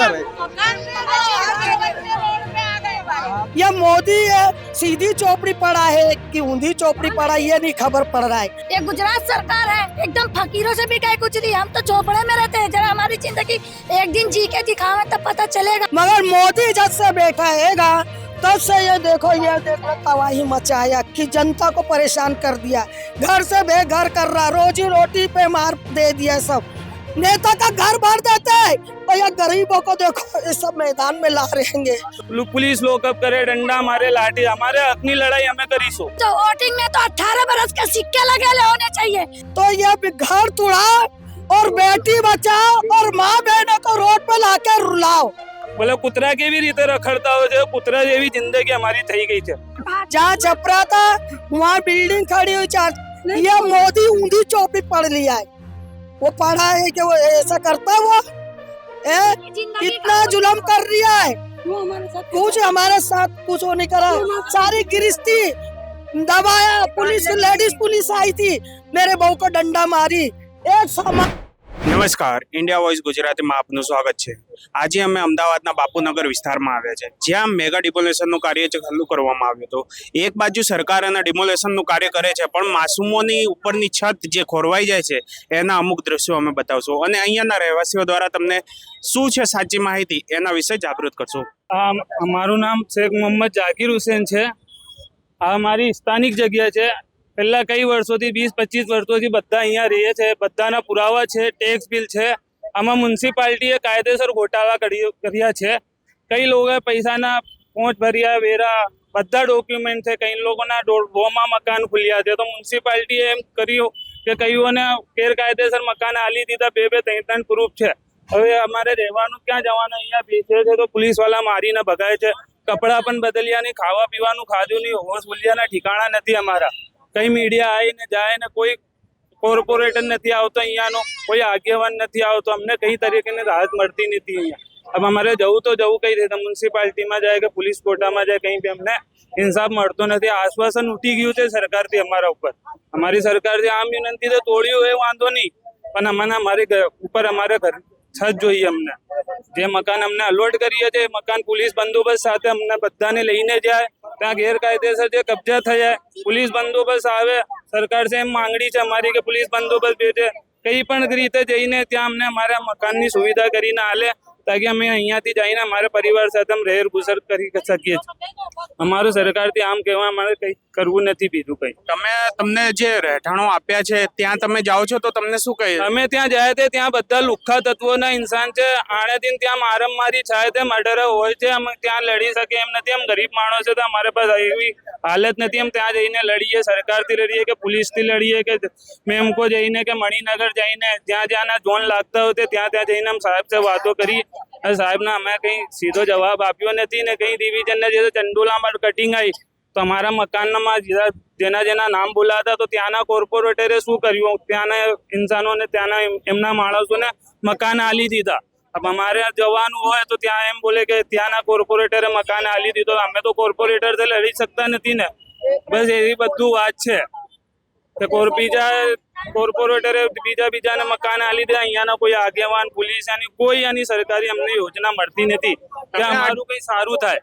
Minute sir ये मोदी है सीधी चौपड़ी पड़ा है कि ऊंधी चौपड़ी पड़ा ये नहीं खबर पड़ रहा है। ये गुजरात सरकार है एकदम फकीरों से भी कहीं कुछ नहीं हम तो चौपड़े में रहते हैं जरा हमारी ज़िंदगी एक दिन जी के दिखावे तब पता चलेगा। मगर मोदी जब से बैठा हैगा तब से ये देखो ये देखो तबाही मचाया कि जनता को परेशान कर दिया। घर से बेघर कर रहा रोजी रोटी पे मार दे दिया सब। नेता का घर भर देते है। भैया गरीबों को देखो ये सब मैदान में ला रहेंगे। पुलिस लोग अब करे? डंडा मारे लाठी हमारे अपनी लड़ाई हमें करी सो। तो वोटिंग में तो 18 बरस के सिक्के लगे होने चाहिए। तो ये घर तोड़ा और बेटी बचाओ और माँ बहनों को रोड पर ला कर रुलाओ। बोले कुतरा के भी रीते रखड़ता हो जो कुतरा ये भी ज़िंदगी हमारी थी गई थी। जहाँ छपरा था वहाँ बिल्डिंग खड़ी हुई चार ये मोदी ऊंधी चौपी पड़ लिया है। वो पढ़ा है कि वो ऐसा करता है वो? ए? कितना जुलम कर रही है। कुछ हमारे साथ कुछ वो नहीं करा। सारी गिरिस्ती दबाया। पुलिस लेडीज़ पुलिस आई थी। मेरे बहू को डंडा मारी। एक सामान નમસ્કાર. ઇન્ડિયા વોઇસ ગુજરાતીમાં આપનું સ્વાગત છે. આજે અમે અમદાવાદના બાપુનગર વિસ્તારમાં આવ્યા છે. જ્યાં મેગા ડિમોલેશનનું કાર્ય ચાલુ કરવામાં આવ્યું હતું. એક બાજુ સરકાર અને ડિમોલેશનનું કાર્ય કરે છે, પણ માસૂમોની ઉપરની છત જે ખોરવાઈ જાય છે, એના અમુક દ્રશ્યો અમે બતાવશું. અને અહીંયાના રહેવાસીઓ દ્વારા તમને શું છે સાચી માહિતી, એના વિશે જાગૃત કરશું. આ મારું નામ શેખ મોહમ્મદ જાકીર હુસેન છે. આ મારી સ્થાનિક જગ્યા છે. પહેલા કઈ વર્ષોથી, વીસ, પચીસ વર્ષોથી બધા અહીંયા રહે છે, બધાના પુરાવા છે ટેક્સ બિલ છે. આમાં મ્યુનિસિપાલિટીએ કાયદેસર ગોટાળા કરી- કર્યા છે. કઈ લોકોએ પૈસાના પહોંચ ભર્યા, વેરા, બધા ડોક્યુમેન્ટ છે. કઈ લોકોના ડોમાં મકાન ખુલ્યા છે. તો મ્યુનિસિપાલિટીએ એમ કર્યું કે કઈઓને ગેરકાયદેસર મકાન આલી દીધા, બે બે, ત્રણ ત્રણ પ્રૂફ છે. હવે અમારે રહેવાનું ક્યાં જવાનું? અહીંયા બેસે છે તો પોલીસવાળા મારીને ભગાય છે. કપડાં પણ બદલ્યા નહીં ખાવા પીવાનું ખાધું નહીં, હોશ બોલ્યાના ઠિકાણા નથી અમારા. કઈ મીડિયા આવીને જાય ને કોઈ કોર્પોરેટર નથી આવતો અહીંયાનો, કોઈ આગેવાન નથી આવતો. અમને કઈ તરીકેની રાહત મળતી નથી અહીંયા. હવે અમારે જવું તો જવું કઈ રીતે? મ્યુનિસિપાલિટીમાં જાય કે પોલીસ કોટામાં જાય, કંઈ બી અમને ઇન્સાફ મળતો નથી. આશ્વાસન ઉઠી ગયું છે સરકારથી અમારા ઉપર. અમારી સરકારથી આમ વિનંતી તો તોડ્યું એ વાંધો નહીં, પણ અમને અમારી ઉપર અમારે છત જોઈએ અમને. જે મકાન અમને અલોટ કરીએ છે, એ મકાન પોલીસ બંદોબસ્ત સાથે અમને બધાને લઈને જાય ત્યાં ગેરકાયદેસર જે કબજા થયા પોલીસ બંદોબસ્ત આવે સરકાર છે એમ માંગણી છે અમારી કે પોલીસ બંદોબસ્ત બેઠે કઈ પણ રીતે જઈને ત્યાં અમને અમારા મકાનની સુવિધા કરીને આલે તાકી અમે અહીંયાથી જઈને અમારા પરિવાર સાથે અમે રહેર ગુસર કરી શકીએ છીએ અમારું સરકારથી આમ કહેવા અમારે કંઈ કરવું નથી બીજું કંઈ. તમે તમને જે રહેઠાણો આપ્યા છે ત્યાં તમે જાઓ છો તો તમને શું કહે? અમે ત્યાં જાય તે ત્યાં બધા લુખ્ખા તત્વોના ઇન્સાન છે. આણે દિન ત્યાં મારમમારી થાય તે મર્ડર હોય છે અમે ત્યાં લડી શકે એમ નથી. એમ ગરીબ માણસ છે તો અમારે પાસે એવી હાલત નથી. એમ ત્યાં જઈને લડીએ સરકારથી લડીએ કે પોલીસથી લડીએ કે મેમકો જઈને કે મણિનગર જઈને જ્યાં જ્યાંના ઝોન લાગતા હોય તે ત્યાં ત્યાં જઈને અમે સાહેબ સાથે વાતો કરી. અને સાહેબને અમે કંઈ સીધો જવાબ આપ્યો નથી ને કંઈ ડિવિઝનને જે ચંડુલામાં કટિંગ આવી તો અમારા મકાનમાં જેના જેના નામ બોલાતા તો ત્યાંના કોર્પોરેટરે શું કર્યું? ત્યાંના ઇન્સાનોને ત્યાંના એમના માણસોને મકાન આલી દીધા. અમારે જવાનું હોય તો ત્યાં એમ બોલે કે ત્યાંના કોર્પોરેટરે મકાન આલી દીધો. અમે તો કોર્પોરેટર લડી શકતા નથી ને. બસ એવી બધું વાત છે. કે કોર બીજા કોર્પોરેટરે બીજા બીજાને મકાન આ લીધે અહીંયાના કોઈ આગેવાન પોલીસ આની કોઈ આની સરકારી અમને યોજના મળતી નથી. કે અમારું કઈ સારું થાય.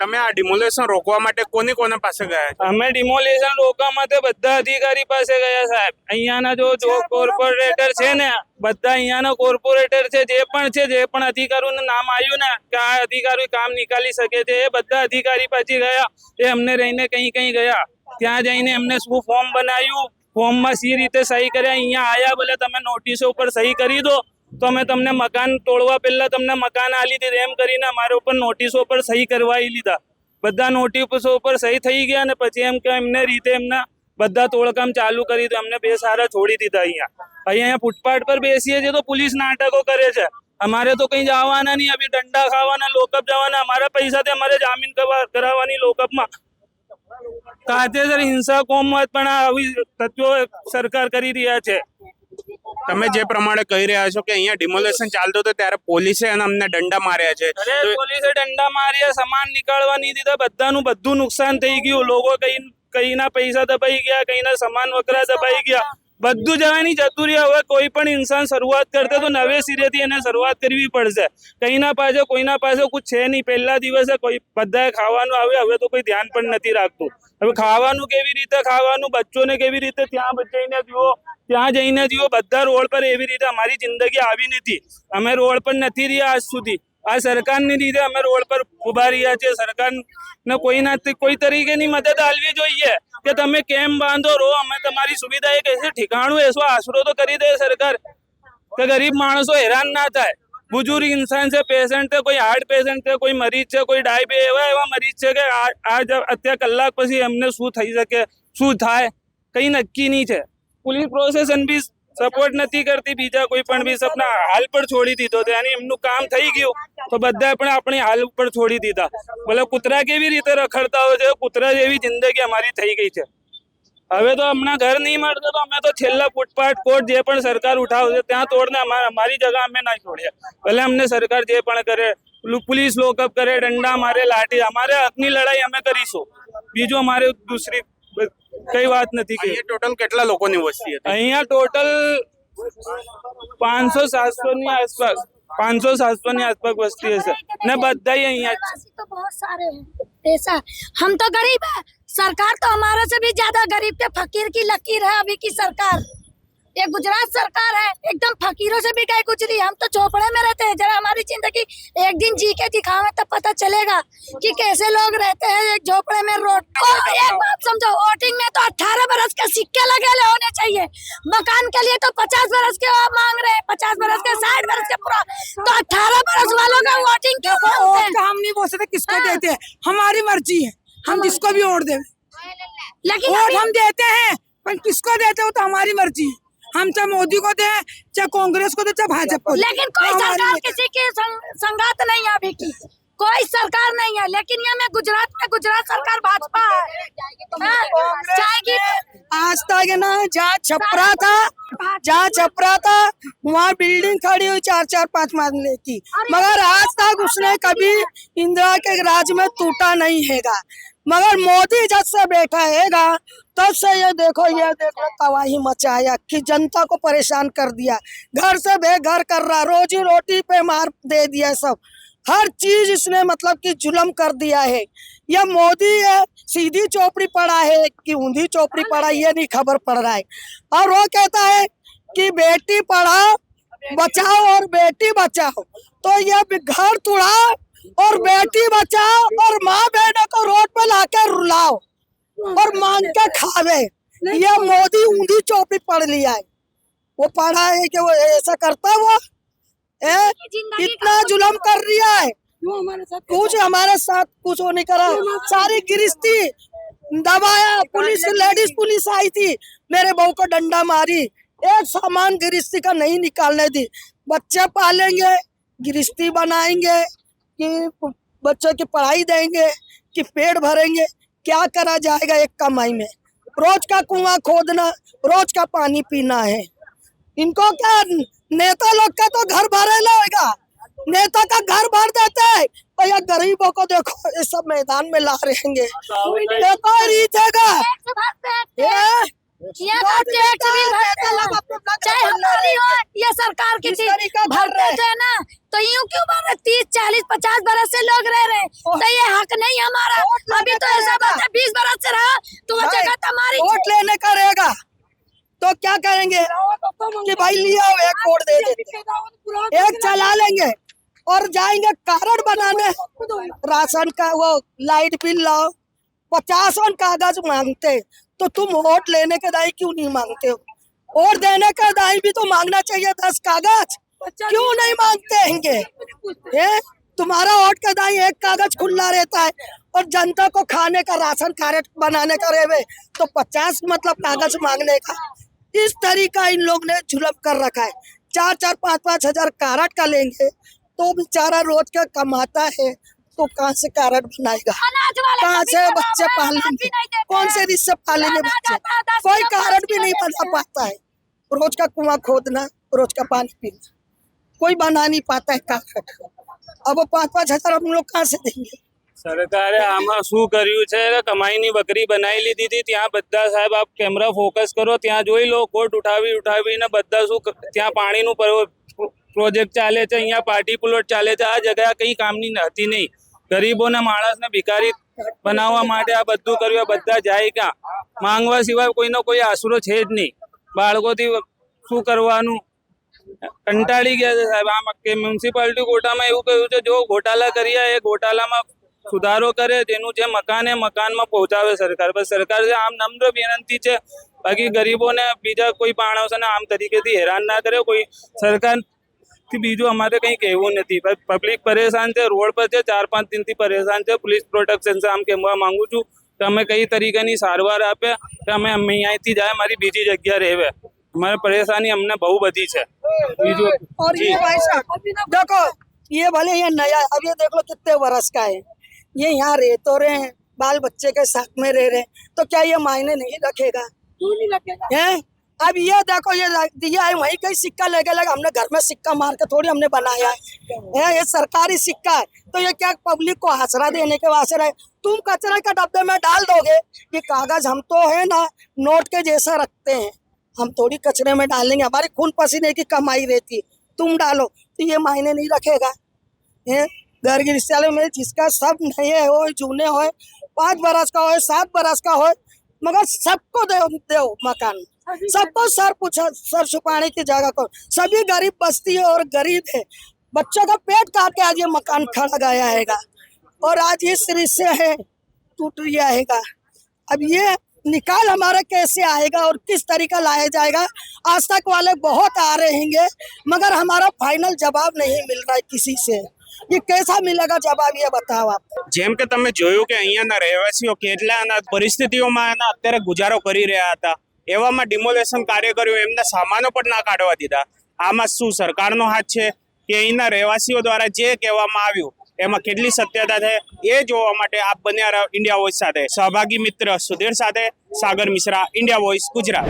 તમે આ ડિમોલેશન રોકવા માટે કોની કોને પાસે ગયા અમે ડિમોલેશન રોકવા માટે બધા અધિકારી પાસે ગયા સાહેબ. અહીંયાના જો જો કોર્પોરેટર છે ને બધા અહીંયાના કોર્પોરેટર છે જે પણ છે જે પણ અધિકારીનું નામ આવ્યું ને કે આ અધિકારી કામ નીકાળી શકે છે એ બધા અધિકારી પાછી ગયા. એ અમને રહીને કઈ કઈ ગયા. ત્યાં જઈને એમને શું ફોર્મ બનાવ્યું? ફોર્મમાં સી રીતે સહી કર્યા, અહીંયા આવ્યા ભલે તમે નોટિસો ઉપર સહી કરી દો, તો અમે તમને મકાન તોડવા પહેલાં તમને મકાન આલી દીધું, એમ કરીને અમારા ઉપર નોટિસો પર સહી કરવાઈ લીધા. બધા નોટિસો ઉપર સહી થઈ ગયા અને પછી એમ કે એમને રીતે એમના બધા તોડકામ ચાલુ કરી દીધું, અમને બે સારા છોડી દીધા અહીંયા. અહીંયા ફૂટપાથ પર બેસીએ છીએ તો પોલીસ નાટકો કરે છે. અમારે તો કઈ જવાના નહીં અભી દંડા ખાવાના, લોકઅપ જવાના, અમારા પૈસાથી અમારે જામીન કરવા- કરાવવાની લોકઅપમાં કાયદેસર હિંસા કોમત પણ આવી તત્વો સરકાર કરી રહ્યા છે. તમે જે પ્રમાણે કહી રહ્યા છો કે અહીંયા ડિમોલેશન ચાલતું હતું ત્યારે પોલીસે અમને દંડા માર્યા છે. પોલીસે દંડા માર્યા સામાન નીકાળવા નહીં દીધા બધાનું બધું નુકસાન થઈ ગયું. લોકો કઈ કઈના પૈસા દબાઈ ગયા કઈના સામાન વકરા દબાઈ ગયા. બધું જવાની જતું હવે કોઈ પણ ઇન્સાન શરૂઆત કરતે તો નવે સિરેથી એને શરૂઆત કરવી પડશે. કઈના પાસે કોઈના પાસે કુછ છે નહીં. પહેલા દિવસે કોઈ બધાએ ખાવાનું આવે, હવે તો કોઈ ધ્યાન પણ નથી રાખતું. હવે ખાવાનું કેવી રીતે ખાવાનું, બચ્ચોને કેવી રીતે ત્યાં જઈને જુઓ, ત્યાં જઈને જુઓ, બધા રોડ પર એવી રીતે અમારી જિંદગી આવી નથી. અમે રોડ પર નથી રહ્યા આજ સુધી. આ સરકારની લીધે અમે રોડ પર ઊભા રહ્યા છીએ. સરકારને કોઈનાથી કોઈ તરીકેની મદદ આલવી જોઈએ કે તમે કેમ બાંધો રહો અમે તમારી સુવિધા એક કહેશે ઠેકાણું એસો આશરો તો કરી દે સરકાર. કે ગરીબ માણસો હેરાન ના થાય. બુજુર્ગ ઇન્સાન છે પેશન્ટ છે, કોઈ હાર્ટ પેશન્ટ છે, કોઈ મરીજ છે, કોઈ ડાયબે એવા એવા મરીજ છે કે આ આ જ અત્યારે કલાક પછી એમને શું થઈ શકે? શું થાય? કંઈ નક્કી નહીં છે. પોલીસ પ્રોસેસન બી સપોર્ટ નથી કરતી બીજા કોઈ પણ બી. સપના હાલ પર છોડી દીધો તો એમનું કામ થઈ ગયું. તો બધા પણ આપણે હાલ ઉપર છોડી દીધા. ભલે કૂતરા કેવી રીતે રખડતા હોય છે, કૂતરા જેવી જિંદગી અમારી થઈ ગઈ છે. હવે તો હમણાં ઘર નહીં મળતો તો અમે તો છેલ્લા ફૂટપાથ કોર્ટ જે પણ સરકાર ઉઠાવશે ત્યાં તોડને અમારા જગા અમે ના છોડીએ ભલે અમને સરકાર જે પણ કરે પેલું પોલીસ લોકઅપ કરે દંડા મારે, લાઠી, અમારે હકની લડાઈ અમે કરીશું. બીજું અમારે દૂસરી કઈ વાત નથી કે અહીંયા ટોટલ કેટલા લોકોની વસ્તી હતી અહીંયા ટોટલ પાંચસો સાતસો ની આસપાસ પાંચસો સાતસો ની આસપાસ વસ્તી હશે ને બધા અહીંયા જ છે. प्रवासी तो बहुत सारे हैं ऐसा हम तो गरीब है सरकार तो हमारे से भी ज्यादा गरीब के फकीर की लकीर है अभी की सरकार ये गुजरात सरकार है। एकदम फकीरों से भी कहीं कुछ नहीं हम तो चौपड़े में रहते हैं। जरा हमारी ज़िंदगी एक दिन जी के दिखावे तब पता चलेगा कि कैसे लोग रहते हैं एक झोपड़े में रोड और एक बात समझो वोटिंग में तो अठारह बरस के सिक्के लगे होने चाहिए। मकान के लिए तो पचास बरस के आप मांग रहे हैं। पचास बरस के साठ बरस के पूरा। तो अठारह बरस वालों का वोटिंग क्यों हम नहीं बोल सकते किसको हाँ। देते हैं? हमारी मर्ज़ी है। हम जिसको भी वोट दें। लेकिन वोट हम देते हैं पर किसको देते हो तो हमारी मर्ज़ी है। हम चाहे मोदी को दे चाहे कांग्रेस को दे चाहे भाजपा को दें। लेकिन कोई सरकार किसी की संगत संगात नहीं है अभी की कोई सरकार नहीं है लेकिन ये में गुजरात में गुजरात सरकार भाजपा है। हाँ, जाएगी। आज तक ना जहाँ छपरा था जहाँ छपरा था वहाँ बिल्डिंग खड़ी हुई चार चार पाँच मारने की। मगर आज तक उसने कभी इंदिरा के राज में टूटा नहीं हैगा। मगर मोदी जब से बैठा हैगा तब से ये देखो ये देखो तबाही मचाया कि जनता को परेशान कर दिया। घर से बेघर कर रहा रोजी रोटी पे मार दे दिया सब। हर चीज़ इसने मतलब कि जुलम कर दिया है। यह मोदी है, सीधी चौपड़ी पड़ा है, कि ऊंधी चौपड़ी पड़ा ये नहीं खबर पड़ रहा है। और वो कहता है कि बेटी पढ़ाओ, बचाओ और बेटी बचाओ। तो ये घर तुड़ाओ और बेटी बचाओ और माँ बहनों को रोड पे लाके रुलाओ और मांग के खावे। ये मोदी ऊंधी चौपड़ी पढ़ लिया है। वो पढ़ा है कि वो ऐसा करता है वो? ए? इतना जुलम कर दिया है? कुछ हमारे साथ कुछ वो नहीं करा। सारी गिरिस्ती दबाया। पुलिस लेडीज़ पुलिस आई थी। मेरे बहू को डंडा मारी। एक सामान गिरिस्ती का नहीं निकालने दी। बच्चे पालेंगे गिरस्ती बनाएँगे कि बच्चों की पढ़ाई देंगे कि पेड़ भरेंगे। क्या करा जाएगा एक कमाई में? रोज का कुआँ खोदना रोज का पानी पीना है। इनको क्या नेता लोग का तो घर भरेला होगा नेता का घर भर देते हैं। और ये गरीबों को देखो ये सब मैदान में ला रहेंगे देखो हैं ये ये तो टैक्स भी भरते हैं। चाहे हमारी हो। या सरकार की भरते? थे ना तो यूँ क्यों भर रहे? तीस चालीस पचास बरस से लोग रह रहे तो ये हक नहीं हमारा। अभी तो ऐसा का बात है बीस बरस से रहा तो वो जगह तुम्हारी वोट लेने का रहेगा तो क्या करेंगे? कि भाई लिया हो एक वोट दे देते। एक चला लेंगे और जाएँगे कार्ड बनाने। राशन का वो लाइट बिल लाओ। पचास वन कागज़ मांगते। तो तुम वोट लेने के दाई क्यों नहीं मांगते हो? वोट देने का दाई भी तो मांगना चाहिए दस कागज़। क्यों नहीं मांगते हैंगे? ये तुम्हारा वोट का दाई एक कागज़ खुला रहता है और जनता को खाने का राशन कार्ड बनाने का रहे तो पचास मतलब कागज़ मांगने का। इस तरीका इन लोग ने जुलम कर रखा है। चार चार पाँच पाँच हज़ार कारट का लेंगे तो बेचारा रोज का कमाता है तो कहाँ से कारट बनाएगा? कहाँ से बच्चे पालेंगे कौन से रिश्ते पालेंगे बच्चे? कोई कारट भी नहीं बना पाता है। रोज का कुआँ खोदना रोज का पानी पीना। कोई बना नहीं पाता है कारट। अब वो पाँच पाँच हज़ार हम लोग कहाँ से देंगे? સરકારે આમાં શું કર્યું છે? કમાઈની બકરી બનાવી લીધી હતી. ત્યાં બધા સાહેબ આપ કેમેરા ફોકસ કરો. ત્યાં જોઈ લો કોર્ટ ઉઠાવી ઉઠાવીને બધા શું ત્યાં પાણીનું પ્રોજેક્ટ ચાલે છે. અહીંયા પાર્ટી પ્લોટ ચાલે છે. આ જગ્યા કંઈ કામની હતી નહીં. ગરીબોને, માણસને ભિખારી બનાવવા માટે આ બધું કર્યું. બધા જાય ક્યાં? માંગવા સિવાય કોઈનો કોઈ આશરો છે જ નહીં. બાળકોથી શું કરવાનું? કંટાળી ગયા છે સાહેબ. કે મ્યુનિસિપાલિટી કોટામાં એવું કહ્યું છે, જો ગોટાલા કર્યા એ ઘોટાલામાં સુધારો કરે તેનું જે મકાન એ મકાનમાં પહોંચાવે સરકાર બસ સરકાર છે આમ નમ્ર વિનંતી છે બાકી ગરીબોને બીજા કોઈ માણસોને આમ તરીકેથી હેરાન ના કરે કોઈ સરકાર થી બીજું અમારે કંઈ કહેવું નથી પબ્લિક પરેશાન છે રોડ પર છે ચાર પાંચ દિનથી પરેશાન છે પોલીસ પ્રોટેક્શન છે આમ કહેવા માંગુ છું કે અમે કઈ તરીકેની સારવાર આપે કે અમે અમે અહીંયાથી જાય મારી બીજી જગ્યા રહેવે અમારે પરેશાની અમને બહુ બધી છે બીજું और ये भाई साहब देखो ये भले ये नया अब ये देख लो कितने वर्ष का है ये यहाँ रह तो रहे हैं बाल बच्चे के साथ में रह रहे हैं तो क्या ये मायने नहीं रखेगा? क्यों नहीं रखेगा? हैं? अब ये देखो ये दिया है वहीं कहीं सिक्का लेके लगा हमने घर में सिक्का मार के थोड़ी हमने बनाया है। हैं, ये सरकारी सिक्का है तो ये क्या पब्लिक को आसरा देने के वास्ते रहे? तुम कचरे के डब्बे में डाल दोगे ये कागज़ हम तो है ना नोट के जैसा रखते हैं। हम थोड़ी कचरे में डालेंगे हमारे खून पसीने की कमाई रहती है तुम डालो तो ये मायने नहीं रखेगा। है? गृहस्थालय में जिसका सब नए हो जूने हो पाँच बरस का हो सात बरस का हो मगर सबको दे दो मकान। सबको सर पूछा सर छुपाने की जगह को सभी गरीब बस्ती है और गरीब है। बच्चों का पेट काट के आज ये मकान खड़ा गया है और आज इस से है टूट गया है अब ये निकाल हमारा कैसे आएगा और किस तरीका लाया जाएगा? आज तक वाले बहुत आ रहे हैं मगर हमारा फाइनल जवाब नहीं मिल रहा है किसी से। ये कैसा मिलेगा जवाब ये बताओ आप જેમ કે તમે જોયું કે અહીંયાના રહેવાસીઓ કેટલાના પરિસ્થિતિઓમાં એના અત્યારે ગુજારો કરી રહ્યા હતા એવામાં ડિમોલેશન કાર્ય કર્યું એમના સામાનો પણ ના કાઢવા દીધા આમાં શું સરકારનો હાથ છે કે અહીંના રહેવાસીઓ દ્વારા જે કહેવામાં આવ્યું એમાં કેટલી સત્યતા છે એ જોવા માટે આપ બન્યા રહો ઇન્ડિયા વોઇસ સાથે સહભાગી મિત્ર સુધીર સાથે સાગર મિશ્રા ઇન્ડિયા વોઇસ ગુજરાત